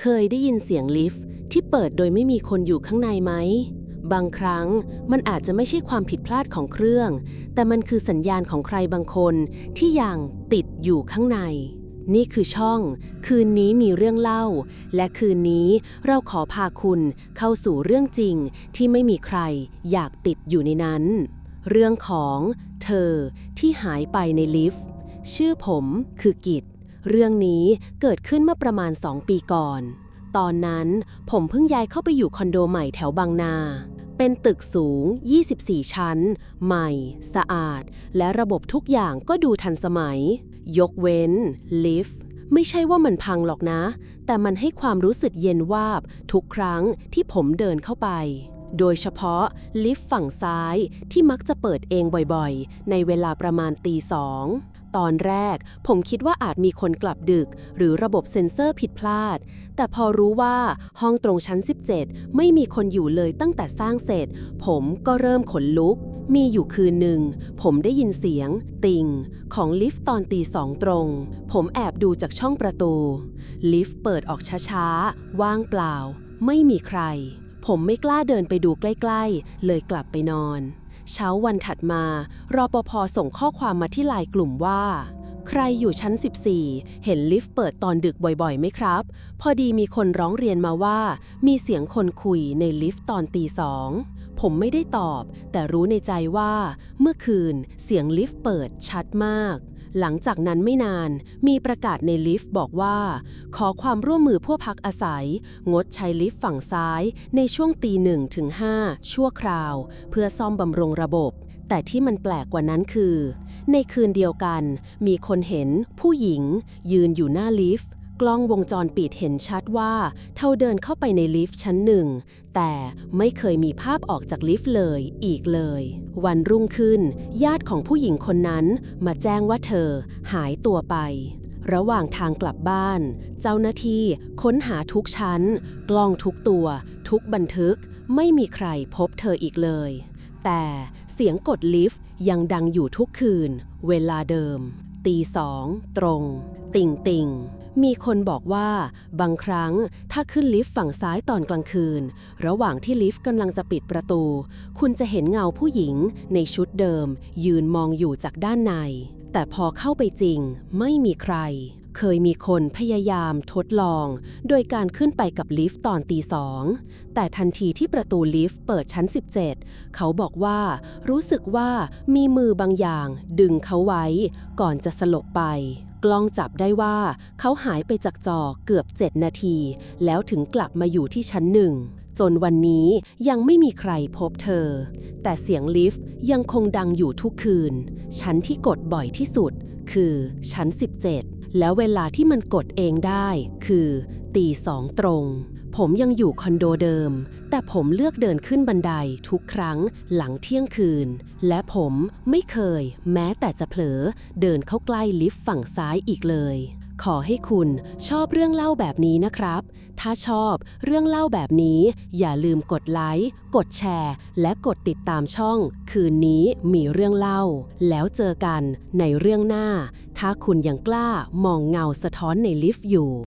เคยได้ยินเสียงลิฟต์ที่เปิดโดยไม่มีคนอยู่ข้างในไหม บางครั้งมันอาจจะไม่ใช่ความผิดพลาดของเครื่อง แต่มันคือสัญญาณของใครบางคนที่ยังติดอยู่ข้างใน นี่คือช่อง คืนนี้มีเรื่องเล่า และคืนนี้เราขอพาคุณเข้าสู่เรื่องจริงที่ไม่มีใครอยากติดอยู่ในนั้น เรื่องของเธอที่หายไปในลิฟต์ชื่อผมคือกิจ เรื่องนี้เกิดขึ้นเมื่อประมาณ 2 ปีก่อน ตอนนั้นผมเพิ่งย้ายเข้าไปอยู่คอนโดใหม่แถวบางนา เป็นตึกสูง 24 ชั้น ใหม่ สะอาด และระบบทุกอย่างก็ดูทันสมัย ยกเว้น ลิฟต์ไม่ใช่ว่ามันพังหรอกนะ แต่มันให้ความรู้สึกเย็นวาบ ทุกครั้งที่ผมเดินเข้าไป โดยเฉพาะลิฟต์ฝั่งซ้ายที่มักจะเปิดเองบ่อยๆ ในเวลาประมาณตีสอง ตอนแรก ผมคิดว่าอาจมีคนกลับดึก หรือระบบเซ็นเซอร์ผิดพลาด แต่พอรู้ว่าห้องตรงชั้น 17 ไม่มีคนอยู่เลยตั้งแต่สร้างเสร็จ ผมก็เริ่มขนลุก มีอยู่คืนหนึ่ง ผมได้ยินเสียง ติงของลิฟต์ตอนตีสองตรง ผมแอบดูจากช่องประตู ลิฟต์เปิดออกช้าๆ ว่างเปล่า ไม่มีใคร ผมไม่กล้าเดินไปดูใกล้ ๆ เลยกลับไปนอน เช้าวันถัดมารอปภส่งข้อความมาที่ไลน์กลุ่มว่า ใครอยู่ชั้น 14 เห็นลิฟต์เปิดตอนดึกบ่อยๆไหมครับ พอดีมีคนร้องเรียนมาว่า มีเสียงคนคุยในลิฟต์ตอนตีสองผมไม่ได้ตอบ แต่รู้ในใจว่า เมื่อคืนเสียงลิฟต์เปิดชัดมาก หลังจากนั้นไม่นานมีประกาศในลิฟต์บอกว่า ขอความร่วมมือผู้พักอาศัย งดใช้ลิฟต์ฝั่งซ้ายในช่วงตีหนึ่งถึงห้าชั่วคราว เพื่อซ่อมบำรุงระบบ แต่ที่มันแปลกกว่านั้นคือ ในคืนเดียวกัน มีคนเห็นผู้หญิง ยืนอยู่หน้าลิฟต์ กล้องวงจรปิดเห็นชัดว่า เท่าเดินเข้าไปในลิฟต์ชั้นหนึ่ง แต่ไม่เคยมีภาพออกจากลิฟต์เลยอีกเลย วันรุ่งขึ้น ญาติของผู้หญิงคนนั้นมาแจ้งว่าเธอหายตัวไป ระหว่างทางกลับบ้าน เจ้าหน้าที่ค้นหาทุกชั้น กล้องทุกตัว ทุกบันทึก ไม่มีใครพบเธออีกเลย แต่เสียงกดลิฟต์ยังดังอยู่ทุกคืน เวลาเดิม ตีสองตรง ติ่งติ่งมีคนบอกว่าบางครั้งถ้าขึ้นลิฟต์ฝั่งซ้ายตอนกลางคืน ระหว่างที่ลิฟต์กำลังจะปิดประตู คุณจะเห็นเงาผู้หญิงในชุดเดิม ยืนมองอยู่จากด้านใน แต่พอเข้าไปจริงไม่มีใคร เคยมีคนพยายามทดลอง โดยการขึ้นไปกับลิฟต์ตอนตีสองแต่ทันทีที่ประตูลิฟต์เปิดชั้น 17 เขาบอกว่ารู้สึกว่ามีมือบางอย่างดึงเขาไว้ ก่อนจะสลบไป กล้องจับได้ว่าเขาหายไปจากจอเกือบ 7 นาที แล้วถึงกลับมาอยู่ที่ชั้นหนึ่ง จนวันนี้ยังไม่มีใครพบเธอ แต่เสียงลิฟต์ยังคงดังอยู่ทุกคืน ชั้นที่กดบ่อยที่สุด คือชั้น 17 แล้วเวลาที่มันกดเองได้ คือตีสองตรง ผมยังอยู่คอนโดเดิม แต่ผมเลือกเดินขึ้นบันไดทุกครั้งหลังเที่ยงคืน และผมไม่เคย แม้แต่จะเผลอ เดินเข้าใกล้ลิฟต์ฝั่งซ้ายอีกเลย ขอให้คุณชอบเรื่องเล่าแบบนี้นะครับ ถ้าชอบเรื่องเล่าแบบนี้ อย่าลืมกดไลค์ กดแชร์ และกดติดตามช่อง คืนนี้มีเรื่องเล่า แล้วเจอกันในเรื่องหน้า ถ้าคุณยังกล้ามองเงาสะท้อนในลิฟต์อยู่